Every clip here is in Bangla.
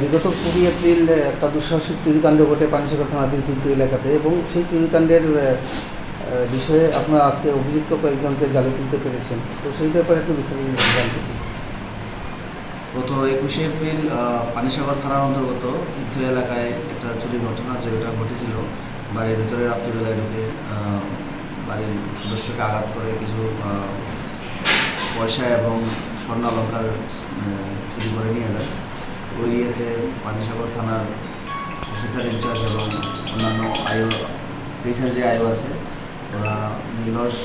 বিগত কুড়ি এপ্রিল একটা দুঃসাহসিক চুরিকাণ্ড ঘটে পানিসাগর থানাধীন তিলতু এলাকাতে এবং সেই চুরিকাণ্ডের বিষয়ে আপনারা আজকে অভিযুক্ত কয়েকজনকে জালে তুলতে পেরেছেন। তো সেই ব্যাপারে একটু বিস্তারিত জানতে চাই। গত একুশে এপ্রিল পানিসাগর থানার অন্তর্গত তীর্থ এলাকায় একটা চুরি ঘটনা যেটা ঘটেছিল। বাড়ির ভিতরে রাত্রিবেলায় ঢুকে বাড়ির সদস্যকে আঘাত করে কিছু পয়সা এবং স্বর্ণ অলঙ্কার চুরি করে নিয়ে যায়। ওই ইয়েতে পানিসাগর থানার অফিসার ইনচার্জ এবং অন্যান্য আয়ু কেসের যে আয়ু আছে, ওরা নির্লস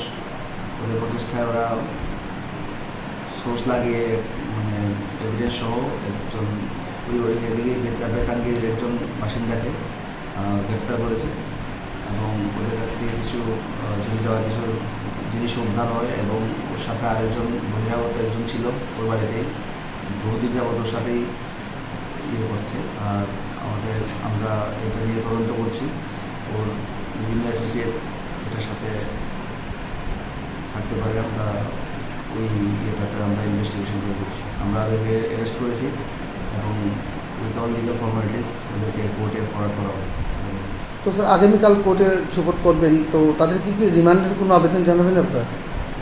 ওদের প্রচেষ্টায় ওরা সোর্স লাগিয়ে মানে এভিডেন্স সহ একজন ওই ওই এদিকে বেতা- বেতাঙ্গের একজন বাসিন্দাকে গ্রেফতার করেছে এবং ওদের কাছ থেকে কিছু চুরি যাওয়া কিছু জিনিস উদ্ধার হয় এবং ওর সাথে আরেকজন বহিরাগত একজন ছিল ওর বাড়িতেই বহুদিন যাবত ওর সাথেই ইয়ে করছে। আর আমাদের আমরা এটা নিয়ে তদন্ত করছি। ওর বিভিন্ন অ্যাসোসিয়েট এটার সাথে থাকতে পারে আমরা ওই ইয়েটাতে আমরা ইনভেস্টিগেশন করে দিচ্ছি আমরা ওদেরকে অ্যারেস্ট করেছি এবং উইথ অল লিগাল ফর্মালিটিস ওদেরকে কোর্টে ফরওয়ার্ড করা হবে। তো স্যার আগামীকাল কোর্টে সুপোর্ট করবেন তো তাদের কি কি রিমান্ডের কোনো আবেদন জানাবেন আপনারা?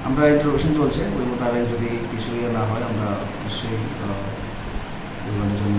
আমরা ইন্টারোগেশন চলছে ওই মোতাবেক যদি কিছু ইয়ে না হয় আমরা নিশ্চয়ই রিমান্ডের জন্য